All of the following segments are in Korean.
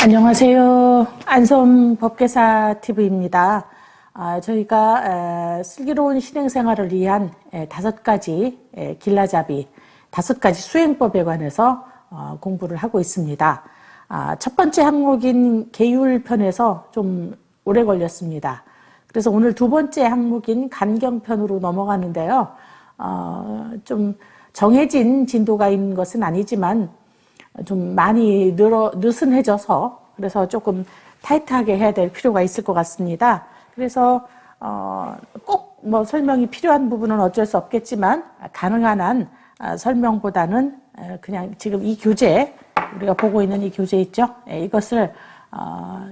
안녕하세요. 안섬 법계사 TV입니다. 아, 저희가 에, 슬기로운 신행생활을 위한 에, 다섯 가지 에, 길라잡이, 다섯 가지 수행법에 관해서 어, 공부를 하고 있습니다. 아, 첫 번째 항목인 계율편에서 좀 오래 걸렸습니다. 그래서 오늘 두 번째 항목인 간경편으로 넘어가는데요. 어, 좀 정해진 진도가 있는 것은 아니지만 좀 많이 늘어, 느슨해져서 그래서 조금 타이트하게 해야 될 필요가 있을 것 같습니다. 그래서 어, 꼭 뭐 설명이 필요한 부분은 어쩔 수 없겠지만 가능한 한 아, 설명보다는 그냥 지금 이 교재 우리가 보고 있는 이 교재 있죠? 예, 이것을 어,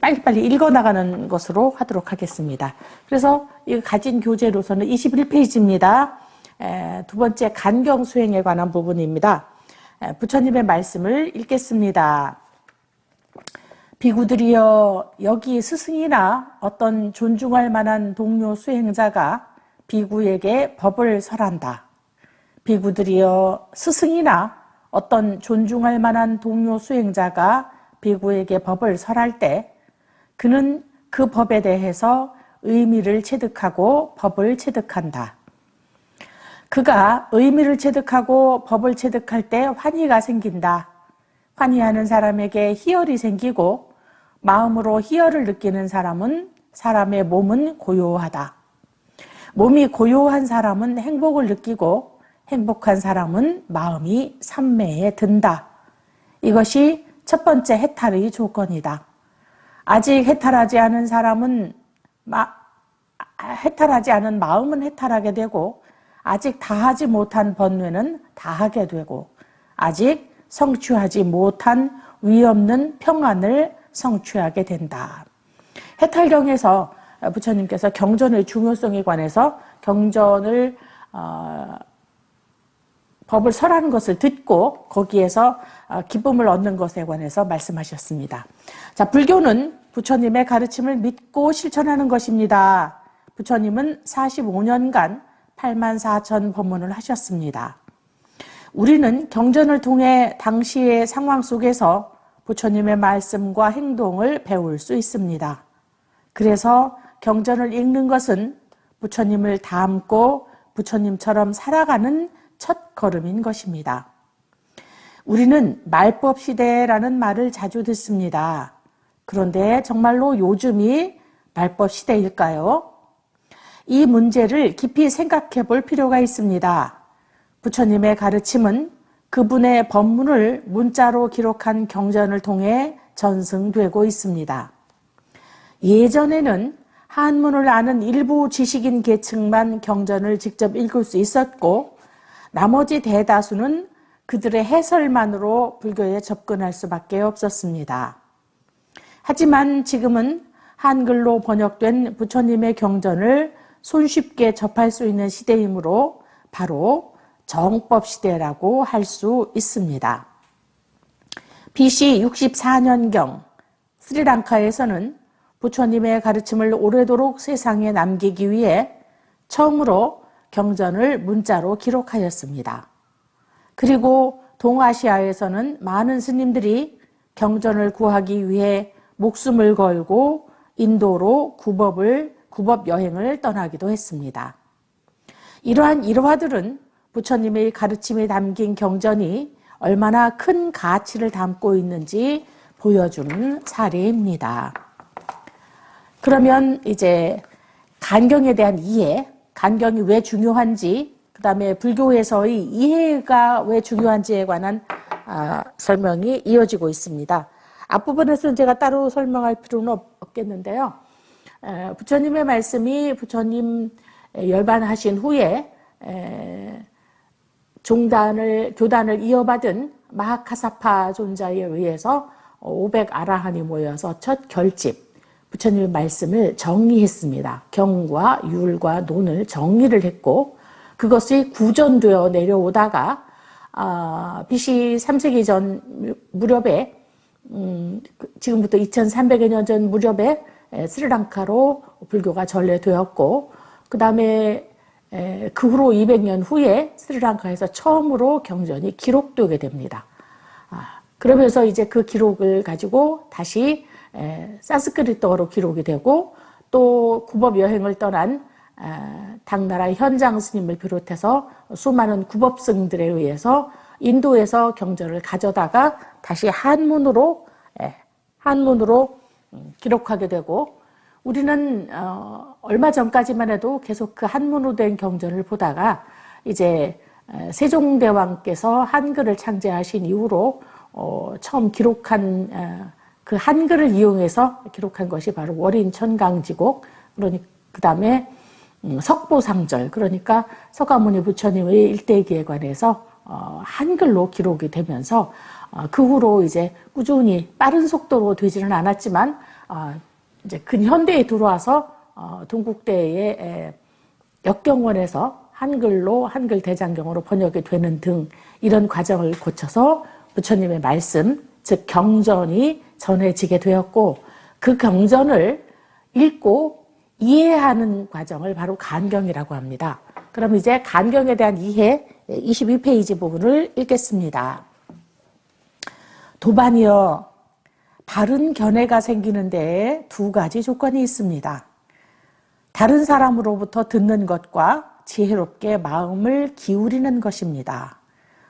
빨리빨리 읽어나가는 것으로 하도록 하겠습니다. 그래서 이 가진 교재로서는 21페이지입니다. 두 번째 간경 수행에 관한 부분입니다. 부처님의 말씀을 읽겠습니다. 비구들이여 여기 스승이나 어떤 존중할 만한 동료 수행자가 비구에게 법을 설한다. 비구들이여 스승이나 어떤 존중할 만한 동료 수행자가 비구에게 법을 설할 때 그는 그 법에 대해서 의미를 체득하고 법을 체득한다. 그가 의미를 체득하고 법을 체득할 때 환희가 생긴다. 환희하는 사람에게 희열이 생기고 마음으로 희열을 느끼는 사람은 사람의 몸은 고요하다. 몸이 고요한 사람은 행복을 느끼고 행복한 사람은 마음이 삼매에 든다. 이것이 첫 번째 해탈의 조건이다. 아직 해탈하지 않은 사람은 마, 해탈하지 않은 마음은 해탈하게 되고 아직 다하지 못한 번뇌는 다하게 되고 아직 성취하지 못한 위없는 평안을 성취하게 된다. 해탈경에서 부처님께서 경전의 중요성에 관해서 경전을 어, 법을 설하는 것을 듣고 거기에서 어, 기쁨을 얻는 것에 관해서 말씀하셨습니다. 자, 불교는 부처님의 가르침을 믿고 실천하는 것입니다. 부처님은 45년간 8만 4천 법문을 하셨습니다. 우리는 경전을 통해 당시의 상황 속에서 부처님의 말씀과 행동을 배울 수 있습니다. 그래서 경전을 읽는 것은 부처님을 닮고 부처님처럼 살아가는 첫 걸음인 것입니다. 우리는 말법 시대라는 말을 자주 듣습니다. 그런데 정말로 요즘이 말법 시대일까요? 이 문제를 깊이 생각해 볼 필요가 있습니다. 부처님의 가르침은 그분의 법문을 문자로 기록한 경전을 통해 전승되고 있습니다. 예전에는 한문을 아는 일부 지식인 계층만 경전을 직접 읽을 수 있었고 나머지 대다수는 그들의 해설만으로 불교에 접근할 수밖에 없었습니다. 하지만 지금은 한글로 번역된 부처님의 경전을 손쉽게 접할 수 있는 시대이므로 바로 정법 시대라고 할 수 있습니다. BC 64년경 스리랑카에서는 부처님의 가르침을 오래도록 세상에 남기기 위해 처음으로 경전을 문자로 기록하였습니다. 그리고 동아시아에서는 많은 스님들이 경전을 구하기 위해 목숨을 걸고 인도로 구법을 구법 여행을 떠나기도 했습니다. 이러한 일화들은 부처님의 가르침에 담긴 경전이 얼마나 큰 가치를 담고 있는지 보여주는 사례입니다. 그러면 이제 간경에 대한 이해, 간경이 왜 중요한지, 그 다음에 불교에서의 이해가 왜 중요한지에 관한 아, 설명이 이어지고 있습니다. 앞부분에서는 제가 따로 설명할 필요는 없겠는데요. 에, 부처님의 말씀이 부처님 열반하신 후에 에, 종단을 교단을 이어받은 마하카사파 존자에 의해서 500 아라한이 모여서 첫 결집 부처님의 말씀을 정리했습니다. 경과 율과 논을 정리를 했고 그것이 구전되어 내려오다가 아, BC 3세기 전 무렵에 음, 그 지금부터 2300여 년 전 무렵에 스리랑카로 불교가 전래되었고 그 다음에 그 후로 200년 후에 스리랑카에서 처음으로 경전이 기록되게 됩니다. 아, 그러면서 이제 그 기록을 가지고 다시 에, 산스크리트어로 기록이 되고 또 구법 여행을 떠난 아, 당나라 현장 스님을 비롯해서 수많은 구법승들에 의해서 인도에서 경전을 가져다가 다시 한문으로 예, 한문으로 음, 기록하게 되고 우리는 어, 얼마 전까지만 해도 계속 그 한문으로 된 경전을 보다가 이제 에, 세종대왕께서 한글을 창제하신 이후로 어, 처음 기록한 에, 그 한글을 이용해서 기록한 것이 바로 월인천강지곡 그러니 그 다음에 음, 석보상절 그러니까 석가모니 부처님의 일대기에 관해서 어, 한글로 기록이 되면서 어, 그 후로 이제 꾸준히 빠른 속도로 되지는 않았지만 어, 이제 근현대에 들어와서 어, 동국대의 에, 역경원에서 한글로 한글 대장경으로 번역이 되는 등 이런 과정을 거쳐서 부처님의 말씀 즉 경전이 전해지게 되었고 그 경전을 읽고 이해하는 과정을 바로 간경이라고 합니다. 그럼 이제 간경에 대한 이해 22페이지 부분을 읽겠습니다. 도반이여 바른 견해가 생기는데 두 가지 조건이 있습니다. 다른 사람으로부터 듣는 것과 지혜롭게 마음을 기울이는 것입니다.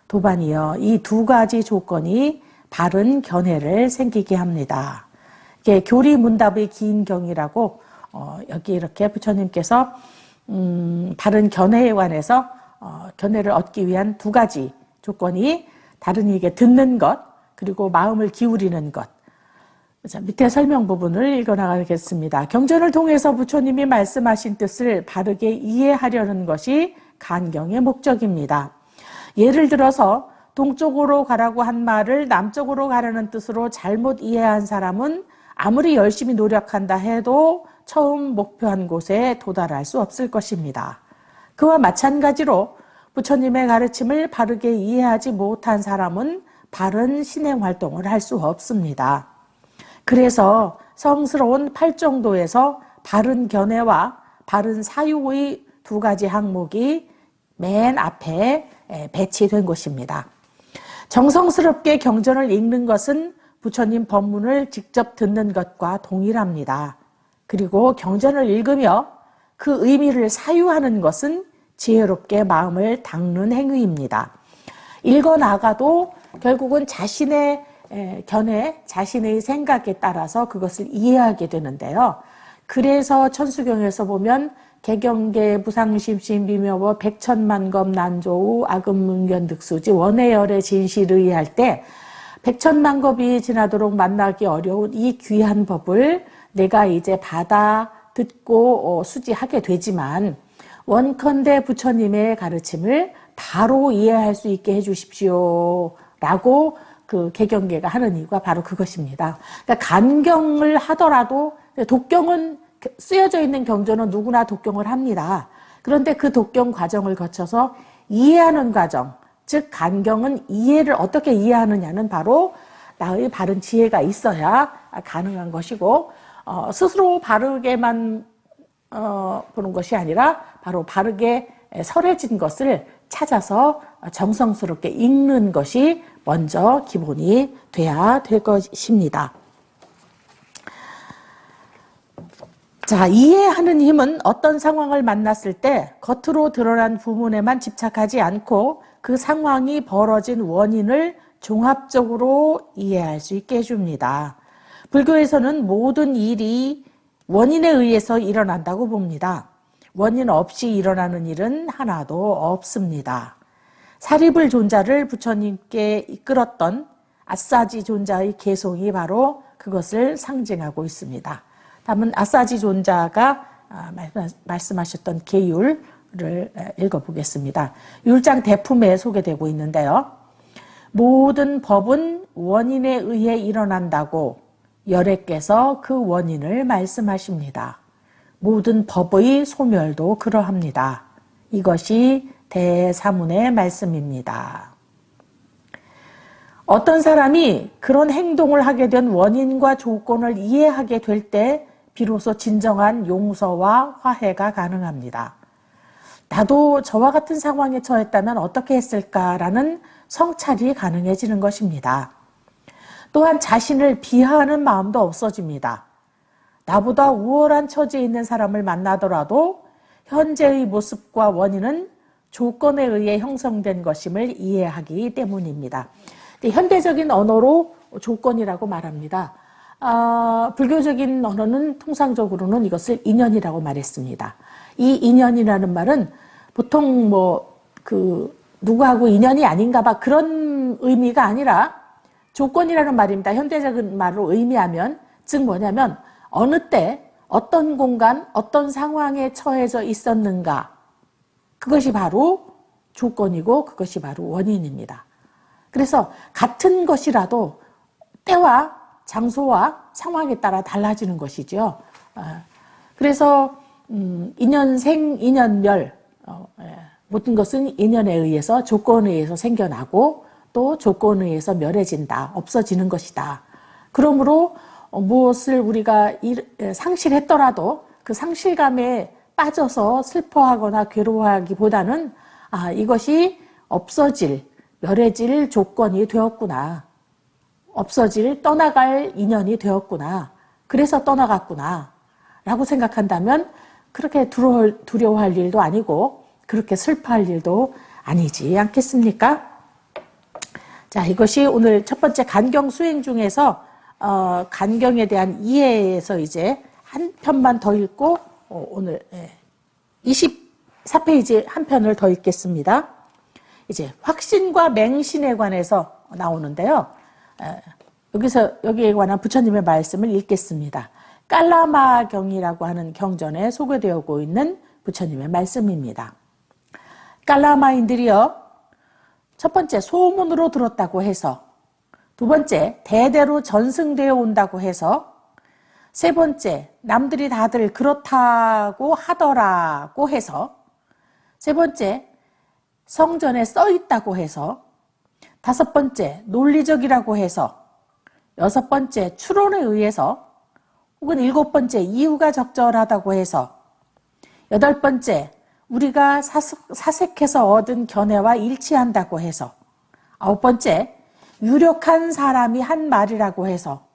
도반이여 이두 가지 조건이 바른 견해를 생기게 합니다. 이게 교리 문답의 긴 경이라고 어, 여기 이렇게 부처님께서 음, 바른 견해에 관해서 어, 견해를 얻기 위한 두 가지 조건이 다른 이에게 듣는 것 그리고 마음을 기울이는 것. 자, 밑에 설명 부분을 읽어나가겠습니다. 경전을 통해서 부처님이 말씀하신 뜻을 바르게 이해하려는 것이 간경의 목적입니다. 예를 들어서 동쪽으로 가라고 한 말을 남쪽으로 가려는 뜻으로 잘못 이해한 사람은 아무리 열심히 노력한다 해도 처음 목표한 곳에 도달할 수 없을 것입니다. 그와 마찬가지로 부처님의 가르침을 바르게 이해하지 못한 사람은 바른 신행 활동을 할 수 없습니다. 그래서 성스러운 팔정도에서 바른 견해와 바른 사유의 두 가지 항목이 맨 앞에 배치된 것입니다. 정성스럽게 경전을 읽는 것은 부처님 법문을 직접 듣는 것과 동일합니다. 그리고 경전을 읽으며 그 의미를 사유하는 것은 지혜롭게 마음을 닦는 행위입니다. 읽어 나가도 결국은 자신의 견해, 자신의 생각에 따라서 그것을 이해하게 되는데요. 그래서 천수경에서 보면 개경계 무상심심 비묘보 백천만검 난조우 아금문견 득수지 원해열의 진실의 할 때 백천만겁이 지나도록 만나기 어려운 이 귀한 법을 내가 이제 받아 듣고 어, 수지하게 되지만 원컨대 부처님의 가르침을 바로 이해할 수 있게 해주십시오. 라고 그 개경계가 하는 이유가 바로 그것입니다. 그러니까 간경을 하더라도 독경은 쓰여져 있는 경전은 누구나 독경을 합니다. 그런데 그 독경 과정을 거쳐서 이해하는 과정, 즉 간경은 이해를 어떻게 이해하느냐는 바로 나의 바른 지혜가 있어야 가능한 것이고 어, 스스로 바르게만 어, 보는 것이 아니라 바로 바르게 설해진 것을 찾아서 정성스럽게 읽는 것이 먼저 기본이 돼야 될 것입니다. 자, 이해하는 힘은 어떤 상황을 만났을 때 겉으로 드러난 부분에만 집착하지 않고 그 상황이 벌어진 원인을 종합적으로 이해할 수 있게 해줍니다. 불교에서는 모든 일이 원인에 의해서 일어난다고 봅니다. 원인 없이 일어나는 일은 하나도 없습니다. 사리불 존자를 부처님께 이끌었던 아싸지 존자의 개송이 바로 그것을 상징하고 있습니다. 다음은 아싸지 존자가 아, 말씀하셨던 계율을 읽어보겠습니다. 율장 대품에 소개되고 있는데요. 모든 법은 원인에 의해 일어난다고 열애께서 그 원인을 말씀하십니다. 모든 법의 소멸도 그러합니다. 이것이 대사문의 말씀입니다. 어떤 사람이 그런 행동을 하게 된 원인과 조건을 이해하게 될 때 비로소 진정한 용서와 화해가 가능합니다. 나도 저와 같은 상황에 처했다면 어떻게 했을까라는 성찰이 가능해지는 것입니다. 또한 자신을 비하하는 마음도 없어집니다. 나보다 우월한 처지에 있는 사람을 만나더라도 현재의 모습과 원인은 조건에 의해 형성된 것임을 이해하기 때문입니다. 현대적인 언어로 조건이라고 말합니다. 아, 불교적인 언어는 통상적으로는 이것을 인연이라고 말했습니다. 이 인연이라는 말은 보통 뭐 그 누구하고 인연이 아닌가 봐 그런 의미가 아니라 조건이라는 말입니다. 현대적인 말로 의미하면 즉 뭐냐면 어느 때 어떤 공간 어떤 상황에 처해져 있었는가 그것이 바로 조건이고 그것이 바로 원인입니다. 그래서 같은 것이라도 때와 장소와 상황에 따라 달라지는 것이죠. 아, 그래서 음, 인연생, 인연멸 어, 예, 모든 것은 인연에 의해서 조건에 의해서 생겨나고 또 조건에 의해서 멸해진다, 없어지는 것이다. 그러므로 어, 무엇을 우리가 예, 상실했더라도 그 상실감에 빠져서 슬퍼하거나 괴로워하기보다는 아, 이것이 없어질, 멸해질 조건이 되었구나. 없어질, 떠나갈 인연이 되었구나. 그래서 떠나갔구나. 라고 생각한다면 그렇게 두려워할 일도 아니고 그렇게 슬퍼할 일도 아니지 않겠습니까? 자, 이것이 오늘 첫 번째 간경 수행 중에서 어, 간경에 대한 이해에서 이제 한 편만 더 읽고 어, 오늘 예, 24페이지 한 편을 더 읽겠습니다. 이제 확신과 맹신에 관해서 나오는데요. 에, 여기서 여기에 관한 부처님의 말씀을 읽겠습니다. 깔라마 경이라고 하는 경전에 소개되고 있는 부처님의 말씀입니다. 깔라마인들이여 첫 번째 소문으로 들었다고 해서 두 번째 대대로 전승되어 온다고 해서 세 번째 남들이 다들 그렇다고 하더라고 해서. 세 번째 성전에 써 있다고 해서. 다섯 번째 논리적이라고 해서. 여섯 번째 추론에 의해서. 혹은 일곱 번째 이유가 적절하다고 해서. 여덟 번째 우리가 사색해서 얻은 견해와 일치한다고 해서. 아홉 번째 유력한 사람이 한 말이라고 해서.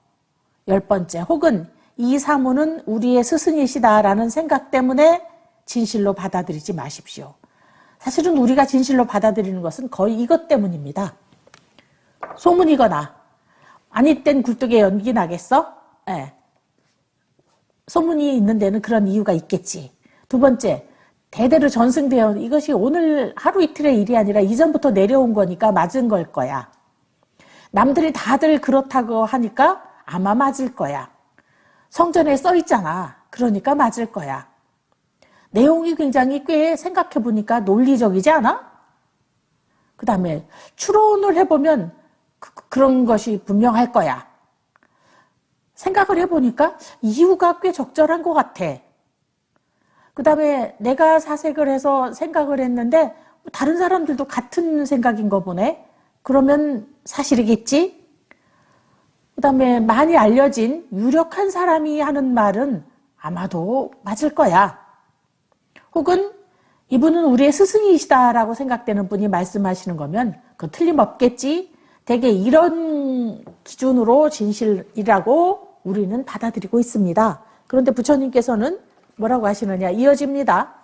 열 번째 혹은 이 사무는 우리의 스승이시다라는 생각 때문에 진실로 받아들이지 마십시오. 사실은 우리가 진실로 받아들이는 것은 거의 이것 때문입니다. 소문이거나 아니 땐 굴뚝에 연기 나겠어? 네. 소문이 있는 데는 그런 이유가 있겠지. 두 번째, 대대로 전승되어 이것이 오늘 하루 이틀의 일이 아니라 이전부터 내려온 거니까 맞은 걸 거야. 남들이 다들 그렇다고 하니까 아마 맞을 거야. 성전에 써 있잖아. 그러니까 맞을 거야. 내용이 굉장히 꽤 생각해 보니까 논리적이지 않아? 그 다음에 추론을 해보면 그, 런 것이 분명할 거야. 생각을 해보니까 이유가 꽤 적절한 것 같아. 그 다음에 내가 사색을 해서 생각을 했는데 다른 사람들도 같은 생각인 거 보네. 그러면 사실이겠지? 그 다음에 많이 알려진 유력한 사람이 하는 말은 아마도 맞을 거야. 혹은 이분은 우리의 스승이시다라고 생각되는 분이 말씀하시는 거면 그 틀림없겠지. 대개 이런 기준으로 진실이라고 우리는 받아들이고 있습니다. 그런데 부처님께서는 뭐라고 하시느냐 이어집니다.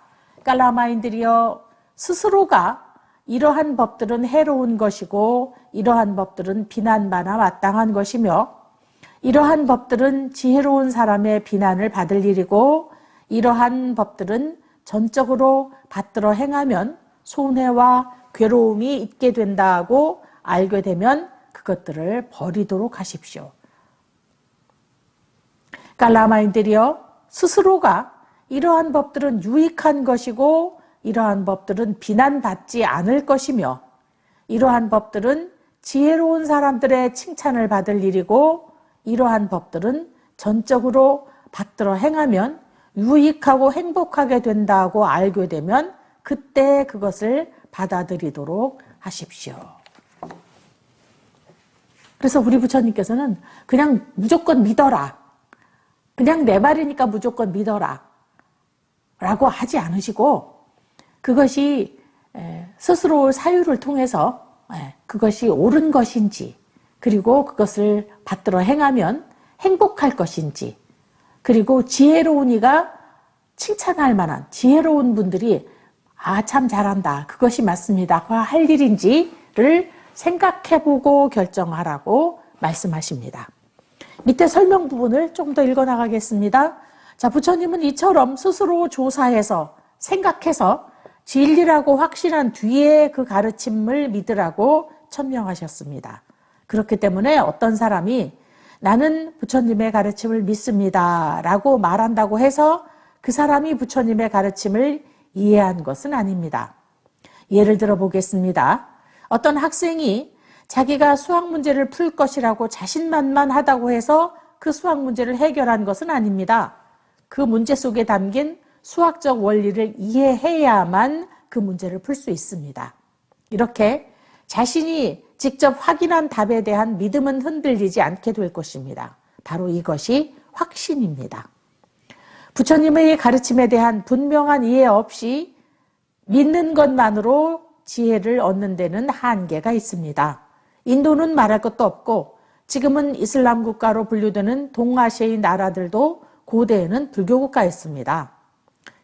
깔라마인들이여 스스로가 이러한 법들은 해로운 것이고 이러한 법들은 비난받아 마땅한 것이며 이러한 법들은 지혜로운 사람의 비난을 받을 일이고 이러한 법들은 전적으로 받들어 행하면 손해와 괴로움이 있게 된다고 알게 되면 그것들을 버리도록 하십시오. 깔라마인들이여 스스로가 이러한 법들은 유익한 것이고 이러한 법들은 비난받지 않을 것이며 이러한 법들은 지혜로운 사람들의 칭찬을 받을 일이고 이러한 법들은 전적으로 받들어 행하면 유익하고 행복하게 된다고 알게 되면 그때 그것을 받아들이도록 하십시오. 그래서 우리 부처님께서는 그냥 무조건 믿어라. 그냥 내 말이니까 무조건 믿어라. 라고 하지 않으시고 그것이 스스로 사유를 통해서 그것이 옳은 것인지 그리고 그것을 받들어 행하면 행복할 것인지, 그리고 지혜로운 이가 칭찬할 만한 지혜로운 분들이 아, 참 잘한다. 그것이 맞습니다. 할 일인지를 생각해보고 결정하라고 말씀하십니다. 밑에 설명 부분을 좀 더 읽어 나가겠습니다. 자, 부처님은 이처럼 스스로 조사해서 생각해서 진리라고 확신한 뒤에 그 가르침을 믿으라고 천명하셨습니다. 그렇기 때문에 어떤 사람이 나는 부처님의 가르침을 믿습니다. 라고 말한다고 해서 그 사람이 부처님의 가르침을 이해한 것은 아닙니다. 예를 들어 보겠습니다. 어떤 학생이 자기가 수학 문제를 풀 것이라고 자신만만하다고 해서 그 수학 문제를 해결한 것은 아닙니다. 그 문제 속에 담긴 수학적 원리를 이해해야만 그 문제를 풀 수 있습니다. 이렇게 자신이 직접 확인한 답에 대한 믿음은 흔들리지 않게 될 것입니다. 바로 이것이 확신입니다. 부처님의 가르침에 대한 분명한 이해 없이 믿는 것만으로 지혜를 얻는 데는 한계가 있습니다. 인도는 말할 것도 없고 지금은 이슬람 국가로 분류되는 동아시아의 나라들도 고대에는 불교 국가였습니다.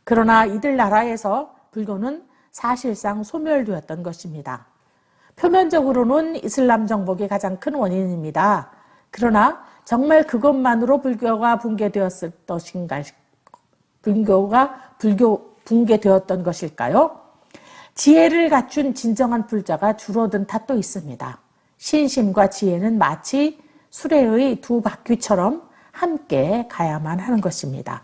그러나 이들 나라에서 불교는 사실상 소멸되었던 것입니다. 표면적으로는 이슬람 정복이 가장 큰 원인입니다. 그러나 정말 그것만으로 불교가 붕괴되었을 것인가 불교가 불교 붕괴되었던 것일까요? 지혜를 갖춘 진정한 불자가 줄어든 탓도 있습니다. 신심과 지혜는 마치 수레의 두 바퀴처럼 함께 가야만 하는 것입니다.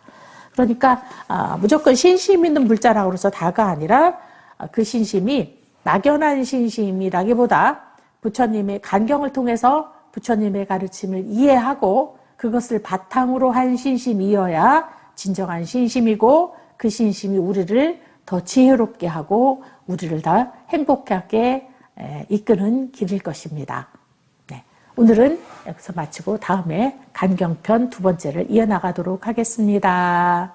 그러니까 아, 무조건 신심 있는 불자라고 해서 다가 아니라 아, 그 신심이 막연한 신심이라기보다 부처님의 간경을 통해서 부처님의 가르침을 이해하고 그것을 바탕으로 한 신심이어야 진정한 신심이고 그 신심이 우리를 더 지혜롭게 하고 우리를 더 행복하게 이끄는 길일 것입니다. 네, 오늘은 여기서 마치고 다음에 간경편 두 번째를 이어나가도록 하겠습니다.